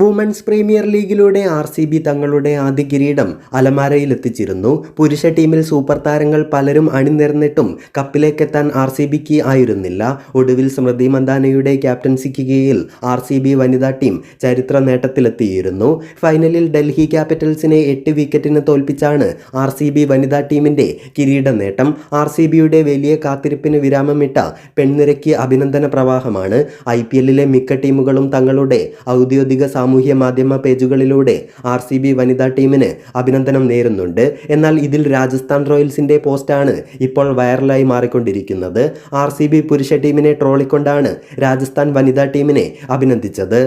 Women's premier ലീഗിലൂടെ R C B തങ്ങളുടെ ആദ്യ കിരീടം അലമാരയിലെത്തിച്ചിരുന്നു. പുരുഷ ടീമിൽ സൂപ്പർ താരങ്ങൾ പലരും അണിനിരന്നിട്ടും കപ്പിലേക്കെത്താൻ ആർ സി ബിക്ക് ആയിരുന്നില്ല. ഒടുവിൽ സ്മൃതി മന്ദാനയുടെ ക്യാപ്റ്റൻസിക്ക് കീഴിൽ ആർ സി ബി വനിതാ ടീം ചരിത്ര നേട്ടത്തിലെത്തിയിരുന്നു. ഫൈനലിൽ ഡൽഹി ക്യാപിറ്റൽസിനെ എട്ട് വിക്കറ്റിന് തോൽപ്പിച്ചാണ് ആർ സി ബി വനിതാ ടീമിന്റെ കിരീട നേട്ടം. ആർ സി ബിയുടെ വലിയ കാത്തിരിപ്പിന് വിരാമമിട്ട പെൺനിരയ്ക്ക് അഭിനന്ദന പ്രവാഹമാണ്. ഐ പി എല്ലിലെ മിക്ക ടീമുകളും തങ്ങളുടെ ഔദ്യോഗിക സാമൂഹ്യ മാധ്യമ പേജുകളിലൂടെ ആർ സി ബി വനിതാ ടീമിന് അഭിനന്ദനം നേരുന്നുണ്ട്. എന്നാൽ ഇതിൽ രാജസ്ഥാൻ റോയൽസിന്റെ പോസ്റ്റാണ് ഇപ്പോൾ വൈറലായി മാറിക്കൊണ്ടിരിക്കുന്നത്. ആർ സി ബി പുരുഷ ടീമിനെ ട്രോളിക്കൊണ്ടാണ് രാജസ്ഥാൻ വനിതാ ടീമിനെ അഭിനന്ദിച്ചത്.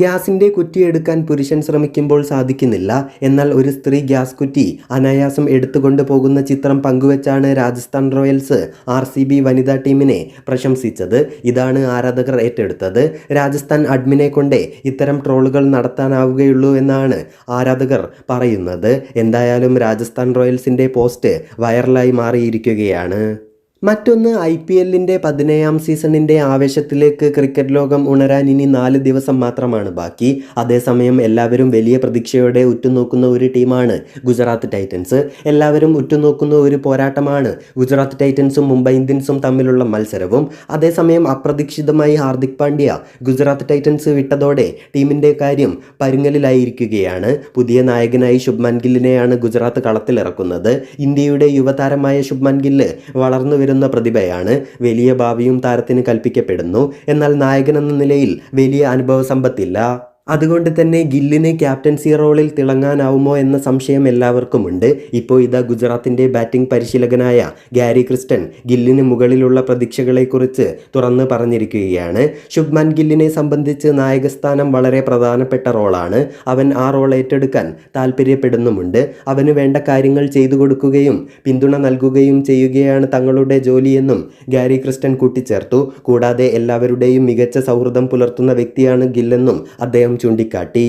ഗ്യാസിന്റെ കുറ്റി എടുക്കാൻ പുരുഷൻ ശ്രമിക്കുമ്പോൾ സാധിക്കുന്നില്ല. എന്നാൽ ഒരു സ്ത്രീ ഗ്യാസ് കുറ്റി അനായാസം എടുത്തുകൊണ്ട് പോകുന്ന ചിത്രം പങ്കുവച്ചാണ് Rajasthan royals R C B വനിതാ ടീമിനെ പ്രശംസിച്ചത്. ഇതാണ് ആരാധകർ ഏറ്റെടുത്തത്. രാജസ്ഥാൻ അഡ്മിനെ കൊണ്ടേ ഇത്തരം ട്രോളുകൾ നടത്താനാവുകയുള്ളൂ എന്നാണ് ആരാധകർ പറയുന്നത്. എന്തായാലും രാജസ്ഥാൻ റോയൽസിന്റെ പോസ്റ്റ് വൈറലായി മാറിയിരിക്കുകയാണ്. മറ്റൊന്ന് ഐ പി എല്ലിന്റെ പതിനേഴാം സീസണിന്റെ ആവേശത്തിലേക്ക് ക്രിക്കറ്റ് ലോകം ഉണരാൻ ഇനി നാല് ദിവസം മാത്രമാണ് ബാക്കി. അതേസമയം എല്ലാവരും വലിയ പ്രതീക്ഷയോടെ ഉറ്റുനോക്കുന്ന ഒരു ടീമാണ് ഗുജറാത്ത് ടൈറ്റൻസ്. എല്ലാവരും ഉറ്റുനോക്കുന്ന ഒരു പോരാട്ടമാണ് ഗുജറാത്ത് ടൈറ്റൻസും മുംബൈ ഇന്ത്യൻസും തമ്മിലുള്ള മത്സരവും. അതേസമയം അപ്രതീക്ഷിതമായി ഹാർദിക് പാണ്ഡ്യ ഗുജറാത്ത് ടൈറ്റൻസ് വിട്ടതോടെ ടീമിന്റെ കാര്യം പരുങ്ങലിലായിരിക്കുകയാണ്. പുതിയ നായകനായി ശുഭ്മാൻ ഗില്ലിനെയാണ് ഗുജറാത്ത് കളത്തിലിറക്കുന്നത്. ഇന്ത്യയുടെ യുവതാരമായ ശുഭ്മാൻ ഗില്ല് വളർന്നു വരുന്ന പ്രതിഭയാണ് വലിയ ഭാവിയും താരത്തിന് കൽപ്പിക്കപ്പെടുന്നു. എന്നാൽ നായകനെന്ന നിലയിൽ വലിയ അനുഭവ സമ്പത്തില്ല. അതുകൊണ്ട് തന്നെ ഗില്ലിന് ക്യാപ്റ്റൻസി റോളിൽ തിളങ്ങാനാവുമോ എന്ന സംശയം എല്ലാവർക്കുമുണ്ട്. ഇപ്പോൾ ഇതാ ഗുജറാത്തിന്റെ ബാറ്റിംഗ് പരിശീലകനായ ഗാരി ക്രിസ്റ്റൻ ഗില്ലിന് മുകളിലുള്ള പ്രതീക്ഷകളെക്കുറിച്ച് തുറന്ന് പറഞ്ഞിരിക്കുകയാണ്. ശുഭ്മാൻ ഗില്ലിനെ സംബന്ധിച്ച് നായകസ്ഥാനം വളരെ പ്രധാനപ്പെട്ട റോളാണ്. അവൻ ആ റോൾ ഏറ്റെടുക്കാൻ താല്പര്യപ്പെടുന്നുമുണ്ട് അവന് വേണ്ട കാര്യങ്ങൾ ചെയ്തു കൊടുക്കുകയും പിന്തുണ നൽകുകയും ചെയ്യുകയാണ് തങ്ങളുടെ ജോലിയെന്നും ഗാരി ക്രിസ്റ്റൻ കൂട്ടിച്ചേർത്തു. കൂടാതെ എല്ലാവരുടെയും മികച്ച സൗഹൃദം പുലർത്തുന്ന വ്യക്തിയാണ് ഗില്ലെന്നും അദ്ദേഹം ചൂണ്ടിക്കാട്ടി